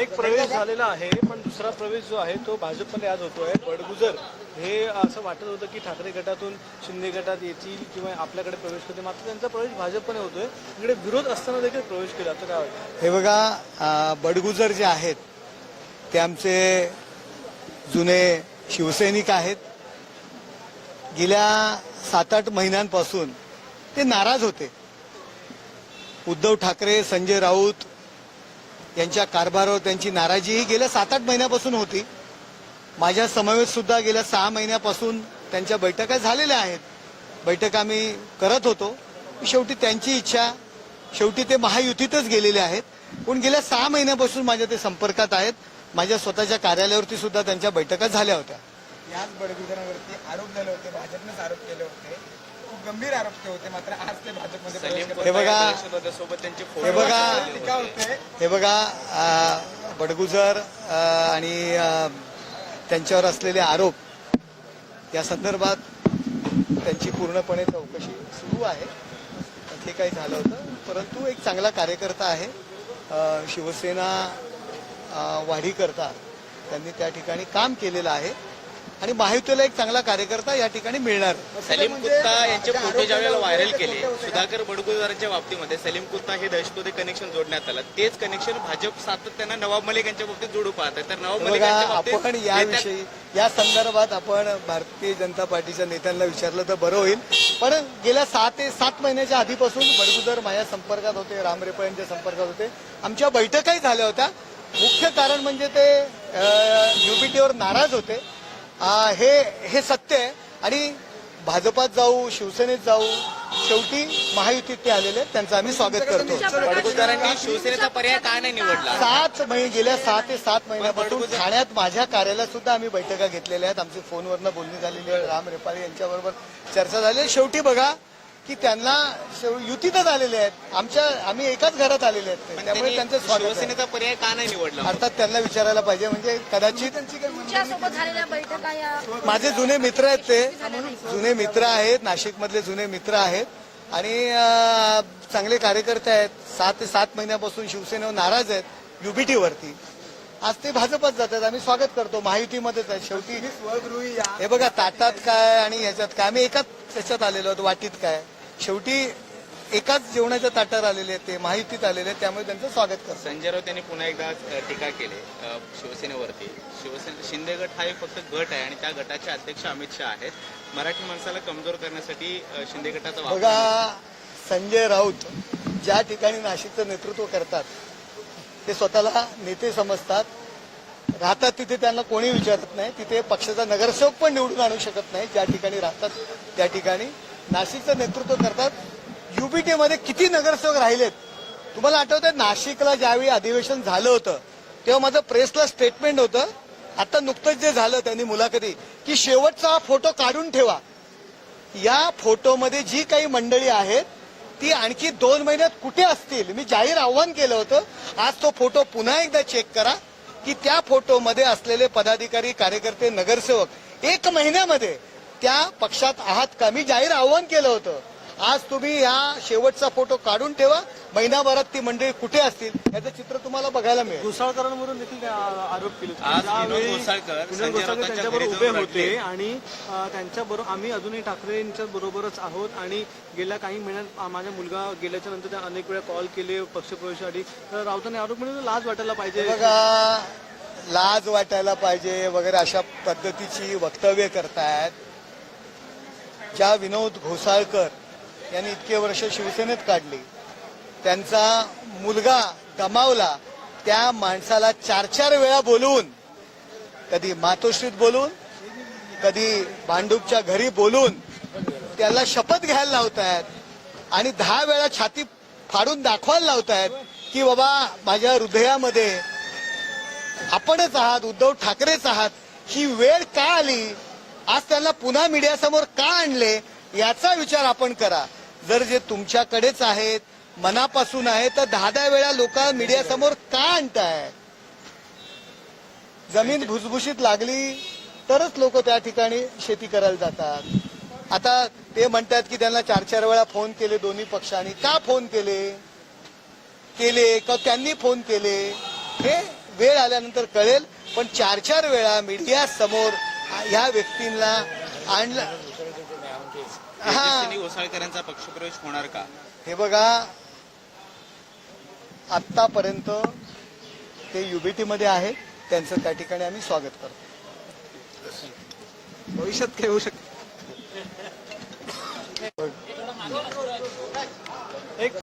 एक प्रवेश झालेला आहे पण दुसरा प्रवेश जो आहे तो भाजपमध्ये आज आहे बडगुजर हे असं वाटत होतं की ठाकरे गटातून शिंदे गटात येतील किंवा आपल्याकडे प्रवेश करतील. मात्र त्यांचा प्रवेश भाजपने होतोय. इकडे विरोध असताना देखील प्रवेश केला. तर काय हे बघा बडगुजर जे आहेत ते आमचे जुने शिवसैनिक आहेत. गेल्या सात आठ महिन्यांपासून ते नाराज होते. उद्धव ठाकरे संजय राऊत यांच्या कारभारावर त्यांची नाराजीही गेल्या सात आठ महिन्यापासून होती. माझ्या समवेत सुद्धा गेल्या सहा महिन्यापासून त्यांच्या बैठका झालेल्या आहेत. बैठका आम्ही करत होतो. शेवटी त्यांची इच्छा शेवटी ते महायुतीतच गेलेले आहेत. पण गेल्या सहा महिन्यापासून माझ्या ते संपर्कात आहेत. माझ्या स्वतःच्या कार्यालयावरती सुद्धा त्यांच्या बैठका झाल्या होत्या. याच बडगुजरांवरती आरोप झाले होते. भाजपनेच आरोप केले होते. गंभीर आरोप ते होते मात्र आज ते भाजपमध्ये. हे बघा सोबत त्यांचे हे बघा टीका होते. हे बघा बडगुजर आणि त्यांच्यावर असलेले आरोप या संदर्भात त्यांची पूर्णपणे चौकशी सुरू आहे. हे काही झालं होतं परंतु एक चांगला कार्यकर्ता आहे. शिवसेना वाढीकरता त्यांनी त्या ठिकाणी काम केलेलं आहे. आणि महायुतीला एक चांगला कार्यकर्ता या ठिकाणी मिळणार. सलीम कुत्ता यांचे फोटो ज्यावेळेला व्हायरल केले सुधाकर बडगुजरांच्या बाबतीमध्ये सलीम कुत्ता हे दहशतवादी कनेक्शन जोडण्यात आलं. तेच कनेक्शन भाजप सातत्यानं नवाब मलिक यांच्या बाबतीत जोडू पाहत आहे तर नवाब मलिक आपण याविषयी या संदर्भात आपण भारतीय जनता पार्टीच्या नेत्यांना विचारलं तर बरं होईल. पण गेल्या सहा ते सात महिन्याच्या आधीपासून बडगुजर माझ्या संपर्कात होते रामरेपा यांच्या संपर्कात होते. आमच्या बैठकाही झाल्या होत्या. मुख्य कारण म्हणजे ते युपीटीवर नाराज होते. हे हे सत्य आहे. आणि भाजपात जाऊ शिवसेनेत जाऊ शेवटी महायुतीत ते आलेले आहेत. त्यांचं आम्ही स्वागत करतो शिवसेनेचा पर्याय का नाही निवडला? सात महिने गेल्या सहा ते सात महिन्यापासून ठाण्यात माझ्या कार्यालयात सुद्धा आम्ही बैठका घेतलेल्या आहेत. आमची फोनवरनं बोलणी झालेली आहे. राम रेपाळे यांच्याबरोबर चर्चा झाली आहे. शेवटी बघा की त्यांना शेव- युतीतच आलेले आहेत. आमच्या आम्ही एकाच घरात आलेले आहेत. त्यामुळे त्यांचं स्वागत आहे. शिवसेनेचा पर्याय का नाही निवडला? अर्थात त्यांना विचारायला पाहिजे. म्हणजे कदाचित माझे जुने मित्र आहेत ते. जुने मित्र आहेत. नाशिकमधले जुने मित्र आहेत. आणि चांगले कार्यकर्ते आहेत. सात ते सात महिन्यापासून शिवसेनेवर नाराज आहेत. युबीटीवरती. आज ते भाजपात जातात आम्ही स्वागत करतो. महायुतीमध्येच आहे शेवटी हे बघा ताटात काय आणि ह्याच्यात काय? आम्ही एकाच त्याच्यात आलेलो आहोत. वाटीत काय? शेवटी एकाच जेवणाच्या ताटावर आलेले आहेत ते महायुतीत आलेले आहेत त्यामुळे त्यांचं स्वागत करतो. संजय राऊत यांनी पुन्हा एकदा टीका केली अ, शिवसेनेवरती. शिवसेने शिंदे गट हा एक फक्त गट आहे आणि त्या गटाचे अध्यक्ष अमित शहा आहेत. मराठी माणसाला कमजोर करण्यासाठी अ, शिंदे गटाचा वापर बघा संजय राऊत ज्या ठिकाणी नाशिकचं नेतृत्व करतात ते स्वतःला नेते समजतात. राहतात तिथे त्यांना कोणी विचारत नाही. तिथे पक्षाचा नगरसेवक पण निवडून आणू शकत नाही. ज्या ठिकाणी राहतात त्या ठिकाणी नाशिकचं नेतृत्व करतात. युबीटीमध्ये किती नगरसेवक राहिलेत? तुम्हाला आठवतंय नाशिकला ज्यावेळी अधिवेशन झालं होतं तेव्हा माझं प्रेसला स्टेटमेंट होतं. आता नुकतंच जे झालं त्यांनी मुलाखती की शेवटचा हा फोटो काढून ठेवा. या फोटोमध्ये जी काही मंडळी आहेत ती आणखी दोन महिन्यात कुठे असतील? मी जाहीर आव्हान केलं होतं. आज तो फोटो पुन्हा एकदा चेक करा की त्या फोटोमध्ये असलेले पदाधिकारी कार्यकर्ते नगरसेवक एक महिन्यामध्ये त्या पक्षात आहात का? मी जाहीर आव्हान केलं होतं. आज तुम्ही या शेवटचा फोटो काढून ठेवा. महिनाभरात ती मंडळी कुठे असतील? याचं चित्र तुम्हाला बघायला मिळेल. घोसाळकरांवरून देखील आरोप केले त्यांच्याबरोबर उभे होते. आणि त्यांच्या बरोबर आम्ही अजूनही ठाकरेंच्या बरोबरच आहोत आणि गेल्या काही महिन्यात माझा मुलगा गेल्याच्यानंतर त्या अनेक वेळा कॉल केले पक्षप्रवेशासाठी. तर राऊतांनी आरोप म्हणजे लाज वाटायला पाहिजे. बघा लाज वाटायला पाहिजे वगैरे अशा पद्धतीची वक्तव्य करतायत. ज्या विनोद घोसाळकर यांनी इतके वर्ष शिवसेनेत काढली त्यांचा मुलगा गमावला त्या माणसाला चार चार वेळा बोलवून कधी मातोश्रीत बोलून कधी भांडूपच्या घरी बोलून त्याला शपथ घ्यायला लावतायत आणि दहा वेळा छाती फाडून दाखवायला लावतायत की बाबा माझ्या हृदयामध्ये आपणच आहात उद्धव ठाकरेच आहात ही वेळ का आली? आज त्यांना पुन्हा मीडियासमोर का आणले याचा विचार आपण करा. जर जे तुमच्याकडेच आहेत मनापासून आहे तर दहा दहा वेळा लोक मीडियासमोर का आणताय? जमीन भुसभुशीत लागली तरच लोक त्या ठिकाणी शेती करायला जातात. आता ते म्हणतात की त्यांना चार चार वेळा फोन केले दोन्ही पक्षांनी. का फोन केले? केले का त्यांनी फोन केले? हे वेळ आल्यानंतर कळेल पण चार चार वेळा मीडिया समोर ह्या व्यक्तींना आणलं. हा. घोसाळकरांचा पक्षप्रवेश होणार का? हे बघा आत्तापर्यंत ते युबीटी मध्ये आहे त्यांचं त्या ठिकाणी आम्ही स्वागत करतो. भविष्यात काय होऊ शकतं.